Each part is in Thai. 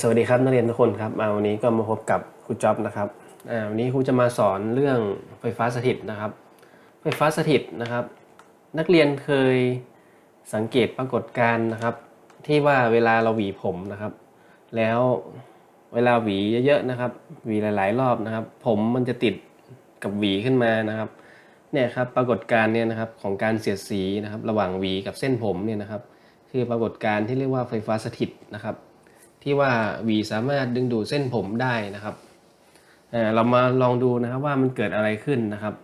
สวัสดีครับนักเรียนทุกคนครับอ่าวันนี้ก็มาพบกับครูจ๊อบนะครับวันนี้ครูจะมาสอนเรื่องไฟฟ้าสถิตนะครับ ไฟฟ้าสถิตนะครับ นักเรียนเคยสังเกตปรากฏการณ์นะครับ ที่ว่าเวลาเราหวีผมนะครับ แล้วเวลาหวีเยอะๆนะครับ หวีหลาย ๆ รอบนะครับ ผมมันจะติดกับหวีขึ้นมานะครับเนี่ยครับปรากฏการณ์เนี่ยนะครับของการเสียดสีนะครับ ระหว่างหวีกับเส้นผมเนี่ยนะครับ คือปรากฏการณ์ที่เรียกว่าไฟฟ้าสถิตนะครับ ที่ว่าหวีสามารถดึงดูดเส้นผมได้นะครับเรามาลองดูนะครับว่ามันเกิดอะไรขึ้นนะครับ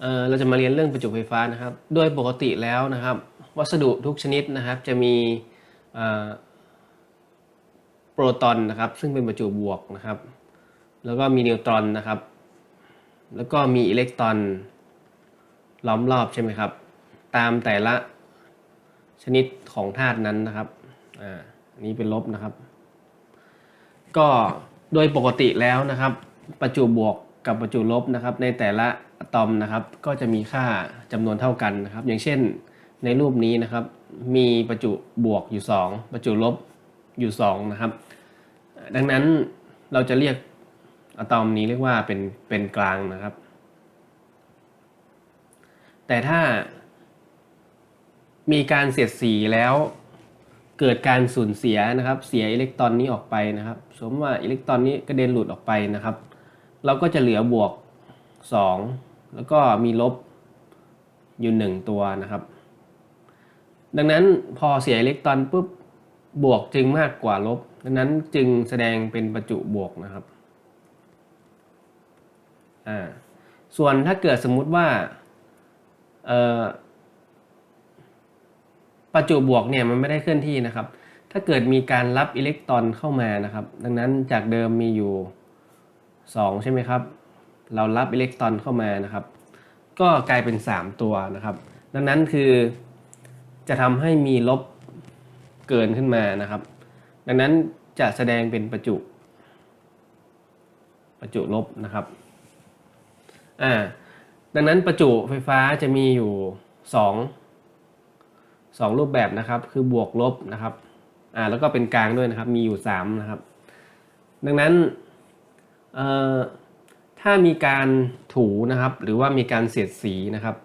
เเราจะมาเรียนเรื่องประจุไฟฟ้านะครับ โดยปกติแล้วนะครับ วัสดุทุกชนิดนะครับจะมีโปรตอนนะครับ ซึ่งเป็นประจุบวกนะครับ แล้วก็มีนิวตรอนนะครับ แล้วก็มีอิเล็กตรอนล้อมรอบใช่ไหมครับ ตามแต่ละชนิดของธาตุนั้นนะครับอ่า นี้เป็นลบนะครับ ก็โดยปกติแล้วนะครับ ประจุบวกกับประจุลบนะครับ ในแต่ละอะตอมนะครับ ก็จะมีค่าจำนวนเท่ากันนะครับ อย่างเช่นในรูปนี้นะครับ มีประจุบวกอยู่ 2 ประจุลบอยู่2นะครับ ดังนั้นเราจะเรียกอะตอมนี้เรียกว่าเป็นเป็นกลางนะครับ แต่ถ้ามีการเสียดสีแล้ว เกิดการสูญเสียนะครับเสียอิเล็กตรอนนี้ออกไปนะครับสมมติว่าอิเล็กตรอนนี้กระเด็นหลุดออกไปนะครับ เราก็จะเหลือบวก 2 แล้วก็มีลบอยู่ 1 ตัวนะครับ ดังนั้นพอเสียอิเล็กตรอนปุ๊บบวกจึงมากกว่าลบ ดังนั้นจึงแสดงเป็นประจุบวกนะครับอ่าส่วนถ้าเกิดสมมุติว่าเอ่อ ประจุบวกเนี่ยมันไม่ได้เคลื่อนที่นะครับ ถ้าเกิดมีการรับอิเล็กตรอนเข้ามานะครับ ดังนั้นจากเดิมมีอยู่ 2 ใช่ไหมครับ เรารับอิเล็กตรอนเข้ามานะครับ ก็กลายเป็น 3 ตัวนะครับ ดังนั้นคือจะทำให้มีลบเกินขึ้นมานะครับ ดังนั้นจะแสดงเป็นประจุ ประจุลบนะครับอ่าดังนั้นประจุไฟฟ้าจะมีอยู่ 2 สองรูปแบบนะครับ คือบวกลบนะครับอ่าแล้วก็เป็นกลางด้วยนะครับ มีอยู่3นะครับ ดังนั้นเอ่อถ้ามีการถูนะครับ หรือว่ามีการเสียดสีนะครับ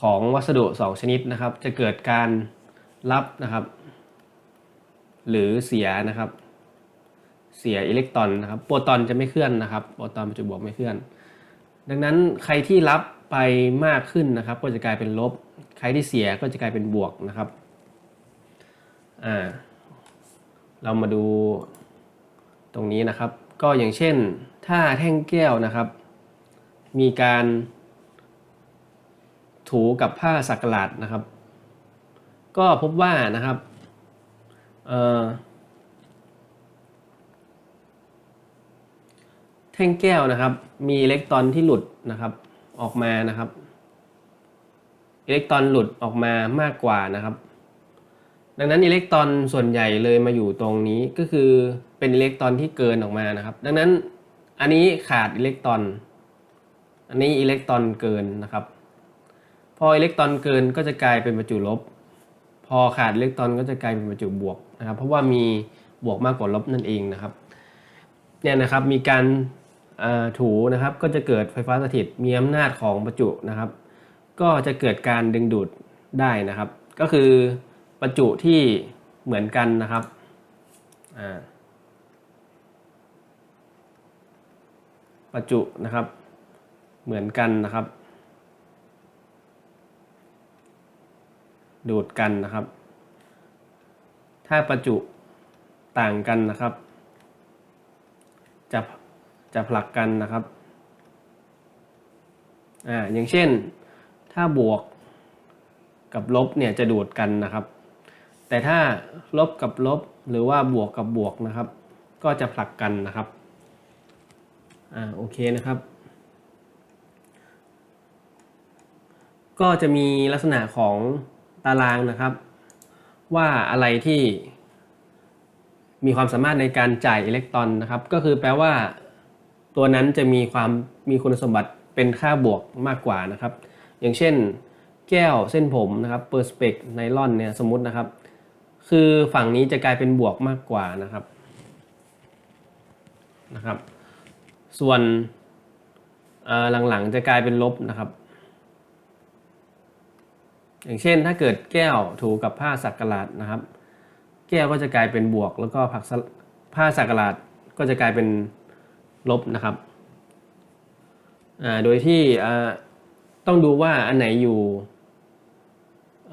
ของวัสดุ 2 ชนิดนะครับ จะเกิดการรับนะครับหรือเสียนะครับ เสียอิเล็กตรอนนะครับ โปรตอนจะไม่เคลื่อนนะครับ โปรตอนประจุบวกไม่เคลื่อน ดังนั้นใครที่รับไปมากขึ้นนะครับ ก็จะกลายเป็นลบ ใครที่เสียก็จะกลายเป็นบวกนะครับอ่าเรามาดูตรงนี้นะครับ ก็อย่างเช่นถ้าแท่งแก้วนะครับ มีการถูกับผ้าสักหลาดนะครับ ก็พบว่านะครับเออแท่งแก้วนะครับ มีอิเล็กตรอนที่หลุดนะครับออกมานะครับ อิเล็กตรอนหลุดออกมามากกว่านะครับ ดังนั้นอิเล็กตรอนส่วนใหญ่เลยมาอยู่ตรงนี้ก็คือเป็นอิเล็กตรอนที่เกินออกมานะครับ ดังนั้นอันนี้ขาดอิเล็กตรอน อันนี้อิเล็กตรอนเกินนะครับ พออิเล็กตรอนเกินก็จะกลายเป็นประจุลบ พอขาดอิเล็กตรอนก็จะกลายเป็นประจุบวกนะครับ เพราะว่ามีบวกมากกว่าลบนั่นเองนะครับเนี่ยนะครับมีการถูนะครับก็จะเกิดไฟฟ้าสถิตมีอำนาจของประจุนะครับ ก็จะเกิดการดึงดูดได้นะครับ ก็คือประจุที่เหมือนกันนะครับประจุนะครับ เหมือนกันนะครับ ดูดกันนะครับ ถ้าประจุต่างกันนะครับ จะจะผลักกันนะครับอ่าอย่างเช่น ถ้าบวกกับลบเนี่ยจะดูดกันนะครับ แต่ถ้าลบกับลบหรือว่าบวกกับบวกนะครับ ก็จะผลักกันนะครับอ่าโอเคนะครับ ก็จะมีลักษณะของตารางนะครับ ว่าอะไรที่มีความสามารถในการจ่ายอิเล็กตรอนนะครับ ก็คือแปลว่า ตัวนั้นจะมีความมีคุณสมบัติเป็นค่าบวกมากกว่านะครับ อย่างเช่น แก้วเส้นผมนะครับเปอร์สเปกไนลอนเนี่ยสมมตินะครับ คือฝั่งนี้จะกลายเป็นบวกมากกว่านะครับนะครับ ส่วนหลังๆจะกลายเป็นลบนะครับ อย่างเช่นถ้าเกิดแก้วถูกับผ้าสักกะหลาดนะครับ แก้วก็จะกลายเป็นบวก แล้วก็ผักผ้าสักกะหลาดก็จะกลายเป็นลบนะครับโดยที่ ต้องดูว่าอันไหนอยู่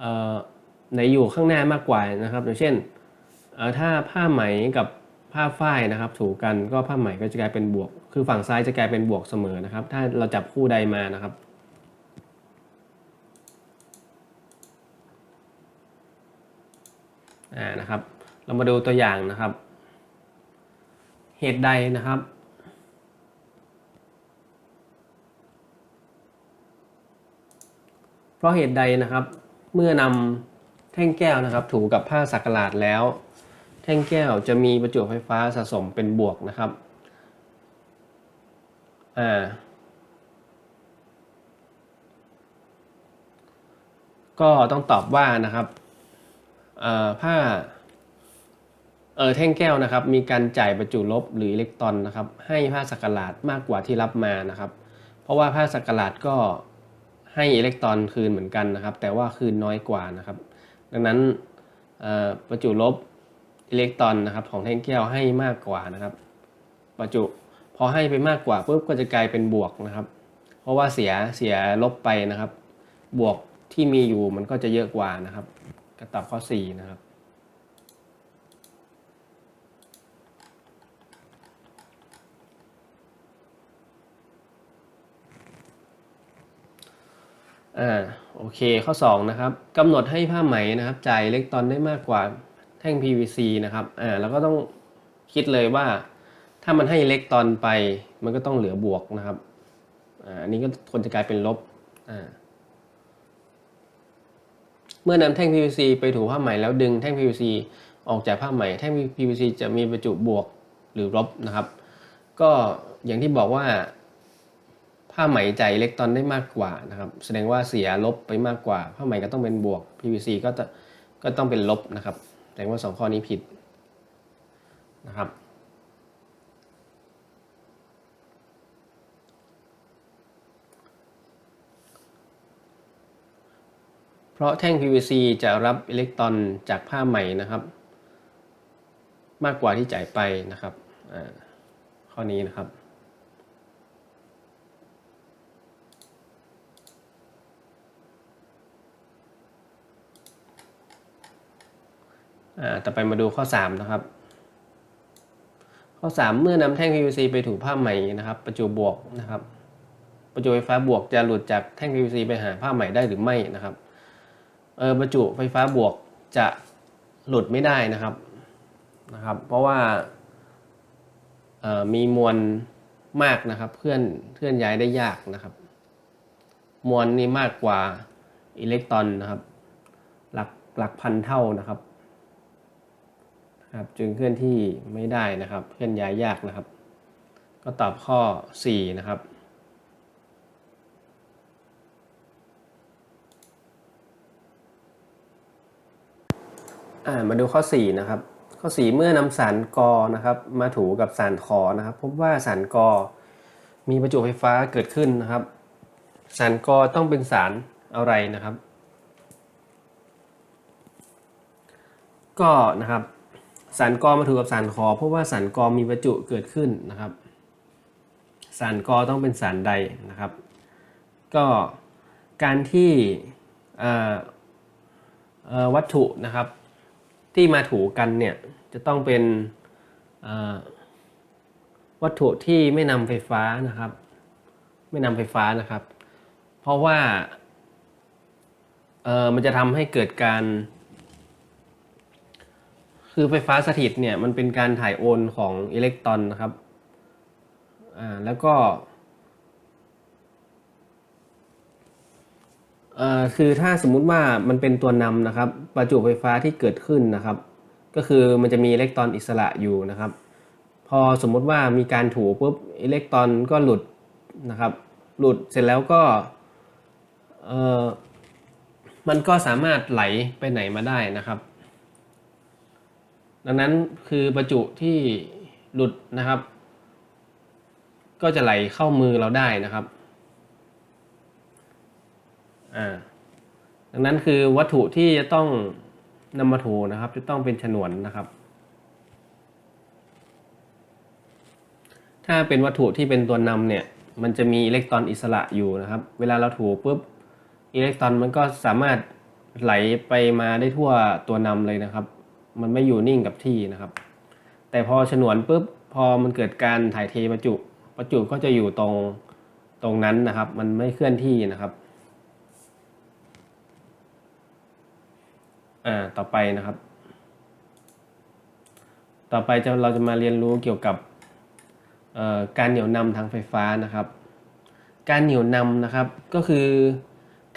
อ่อไหนอยู่ข้างหน้ามากกว่านะครับอย่างเช่นถ้าผ้าไหมกับผ้าฝ้ายนะครับ ถูกกันก็ผ้าไหมก็จะกลายเป็นบวก คือฝั่งซ้ายจะกลายเป็นบวกเสมอนะครับ ถ้าเราจับคู่ใดมานะครับอ่านะครับ เรามาดูตัวอย่างนะครับ เหตุใดนะครับ เพราะเหตุใดนะครับ เมื่อนำแท่งแก้วนะครับ ถูกับผ้าสักหลาดแล้ว แท่งแก้วจะมีประจุไฟฟ้าสะสมเป็นบวกนะครับอ่าก็ต้องตอบว่านะครับผ้าเออแท่งแก้วนะครับ มีการจ่ายประจุลบหรืออิเล็กตรอนนะครับ ให้ผ้าสักหลาดมากกว่าที่รับมานะครับ เพราะว่าผ้าสักหลาดก็ ให้อิเล็กตรอนคืนเหมือนกันนะครับ แต่ว่าคืนน้อยกว่านะครับ ดังนั้นประจุลบอิเล็กตรอนนะครับ ของแท่งแก้วให้มากกว่านะครับ ประจุพอให้ไปมากกว่าปุ๊บก็จะกลายเป็นบวกนะครับ เพราะว่าเสียเสียลบไปนะครับ บวกที่มีอยู่มันก็จะเยอะกว่านะครับกระตับข้อ4นะครับ อ่าโอเคข้อ 2 นะครับกำหนดให้ผ้าไหมนะครับจ่ายอิเล็กตรอนได้มากกว่าแท่ง PVC นะครับอ่าแล้วก็ต้องคิดเลยว่า ถ้ามันให้อิเล็กตรอนไป มันก็ต้องเหลือบวกนะครับอ่าอันนี้ก็ควรจะกลายเป็นลบอ่าเมื่อนำแท่ง PVC ไปถูผ้าไหมแล้วดึงแท่ง PVC ออกจากผ้าไหมแท่ง PVC จะมีประจุบวกหรือลบนะครับ ก็อย่างที่บอกว่า ผ้าไหมจ่ายอิเล็กตรอนได้มากกว่านะครับแสดงว่าเสียลบไปมากกว่า ผ้าไหมก็ต้องเป็นบวก PVC ก็จะก็ต้องเป็นลบนะครับ แสดงว่าสองข้อนี้ผิดนะครับเพราะแท่ง PVC จะรับอิเล็กตรอนจากผ้าไหมนะครับ มากกว่าที่จ่ายไปนะครับข้อนี้นะครับ ต่อไปมาดูข้อ 3 นะครับ ข้อ 3 เมื่อนำแท่ง PVC ไปถูผ้าไหมนะครับ ประจุบวกนะครับ ประจุไฟฟ้าบวกจะหลุดจากแท่ง PVC ไปหาผ้าไหมได้หรือไม่นะครับเออประจุไฟฟ้าบวกจะหลุดไม่ได้นะครับนะครับ เพราะว่าเออมีมวลมากนะครับเคลื่อนเคลื่อนย้ายได้ยากนะครับ มวลนี้มากกว่าอิเล็กตรอนนะครับ หลักหลักพันเท่านะครับ ครับจึงเคลื่อนที่ไม่ได้นะครับ เคลื่อนย้ายยากนะครับ ก็ตอบข้อ 4 นะครับ มาดูข้อ 4 นะครับ ข้อ 4 เมื่อนำสารกอนะครับ มาถูกับสารคอนะครับ พบว่าสารกอมีประจุไฟฟ้าเกิดขึ้นนะครับ สารกอต้องเป็นสารอะไรนะครับ ก็นะครับ สารกอมาถูกับสารคอเพราะว่าสารกอมีประจุเกิดขึ้นนะครับ สารกอต้องเป็นสารใดนะครับ ก็การที่วัตถุนะครับ ที่มาถูกันเนี่ยจะต้องเป็นวัตถุที่ไม่นำไฟฟ้านะครับ ไม่นำไฟฟ้านะครับ เพราะว่ามันจะทำให้เกิดการ คือไฟฟ้าสถิตเนี่ยมันเป็นการถ่ายโอนของอิเล็กตรอนนะครับอ่าแล้วก็เอ่อคือถ้าสมมุติว่ามันเป็นตัวนำนะครับ ประจุไฟฟ้าที่เกิดขึ้นนะครับ ก็คือมันจะมีอิเล็กตรอนอิสระอยู่นะครับ พอสมมุติว่ามีการถูปุ๊บอิเล็กตรอนก็หลุดนะครับ หลุดเสร็จแล้วก็เออมันก็สามารถไหลไปไหนมาได้นะครับ ดังนั้นคือประจุที่หลุดนะครับ ก็จะไหลเข้ามือเราได้นะครับอ่าดังนั้นคือวัตถุที่จะต้องนำมาถูนะครับ จะต้องเป็นฉนวนนะครับ ถ้าเป็นวัตถุที่เป็นตัวนำเนี่ย มันจะมีอิเล็กตรอนอิสระอยู่นะครับ เวลาเราถูปุ๊บอิเล็กตรอนมันก็สามารถไหลไปมาได้ทั่วตัวนำเลยนะครับ มันไม่อยู่นิ่งกับที่นะครับ แต่พอฉนวนปุ๊บพอมันเกิดการถ่ายเทประจุประจุก็จะอยู่ตรงตรงนั้นนะครับ มันไม่เคลื่อนที่นะครับอ่าต่อไปนะครับ ต่อไปจะเราจะมาเรียนรู้เกี่ยวกับเอ่อการเหนี่ยวนำทางไฟฟ้านะครับ การเหนี่ยวนำนะครับก็คือ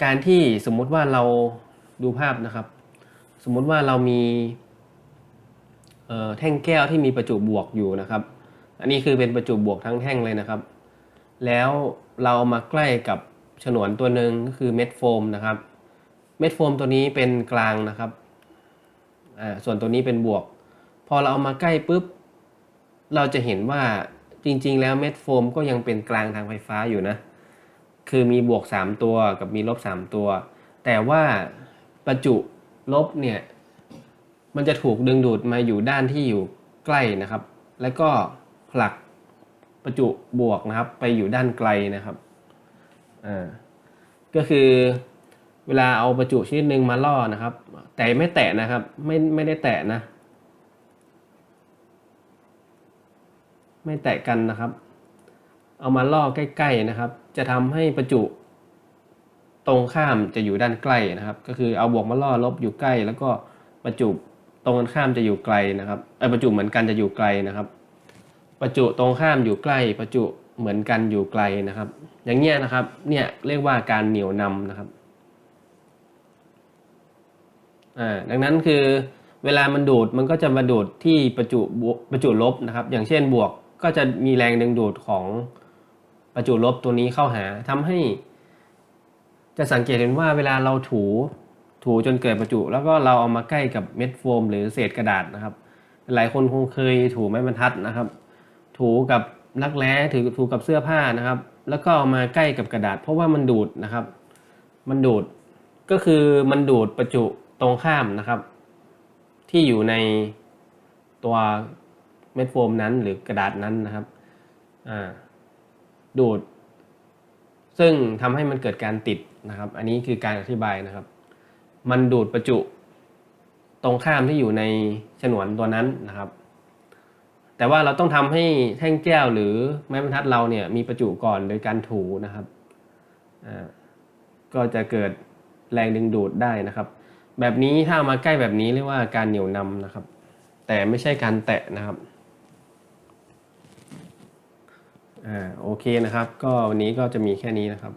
การที่สมมุติว่าเราดูภาพนะครับ สมมุติว่าเรามี แท่งแก้วที่มีประจุบวกอยู่นะครับ อันนี้คือเป็นประจุบวกทั้งแท่งเลยนะครับ แล้วเราเอามาใกล้กับฉนวนตัวหนึ่งก็คือเม็ดโฟมนะครับ เม็ดโฟมตัวนี้เป็นกลางนะครับอ่าส่วนตัวนี้เป็นบวก พอเราเอามาใกล้ปุ๊บ เราจะเห็นว่าจริง ๆ แล้วเม็ดโฟมก็ยังเป็นกลางทางไฟฟ้าอยู่นะ คือมีบวก 3 ตัวกับมีลบ 3 ตัว แต่ว่าประจุลบเนี่ย มันจะถูกดึงดูดมาอยู่ด้านที่อยู่ใกล้นะครับ แล้วก็ผลักประจุบวกนะครับ ไปอยู่ด้านไกลนะครับอ่าก็คือเวลาเอาประจุชนิดหนึ่งมาล่อนะครับ แต่ไม่แตะนะครับ ไม่ไม่ได้แตะนะ ไม่แตะกันนะครับ เอามาล่อใกล้ ๆนะครับ จะทำให้ประจุตรงข้ามจะอยู่ด้านใกล้นะครับ ก็คือเอาบวกมาล่อลบอยู่ใกล้ แล้วก็ประจุ ตรงกันข้ามจะอยู่ไกลนะครับเอประจุเหมือนกันจะอยู่ไกลนะครับ ประจุตรงข้ามอยู่ใกล้ ประจุเหมือนกันอยู่ไกลนะครับ อย่างเงี้ยนะครับเนี่ยเรียกว่าการเหนี่ยวนำนะครับอ่าดังนั้นคือเวลามันดูดมันก็จะมาดูดที่ประจุบวกประจุลบนะครับ อย่างเช่นบวกก็จะมีแรงดึงดูดของประจุลบตัวนี้เข้าหาทำให้ จะสังเกตเห็นว่าเวลาเราถู ถูจนเกิดประจุ แล้วก็เราเอามาใกล้กับเม็ดโฟม หรือเศษกระดาษนะครับ หลายคนคงเคยถูไม้บรรทัดนะครับ ถูกับรักแร้ถือถูกับเสื้อผ้านะครับ แล้วก็เอามาใกล้กับกระดาษ เพราะว่ามันดูดนะครับ มันดูดก็คือมันดูดประจุตรงข้ามนะครับ ที่อยู่ในตัวเม็ดโฟมนั้นหรือกระดาษนั้นนะครับอ่าดูด ซึ่งทำให้มันเกิดการติดนะครับ อันนี้คือการอธิบายนะครับ มันดูดประจุตรงข้ามที่อยู่ในฉนวนตัวนั้นนะครับ แต่ว่าเราต้องทำให้แท่งแก้วหรือไม้บรรทัดเราเนี่ยมีประจุก่อนโดยการถูนะครับก็จะเกิดแรงดึงดูดได้นะครับ แบบนี้ถ้ามาใกล้แบบนี้เรียกว่าการเหนี่ยวนำนะครับ แต่ไม่ใช่การแตะนะครับอ่าโอเคนะครับ ก็วันนี้ก็จะมีแค่นี้นะครับ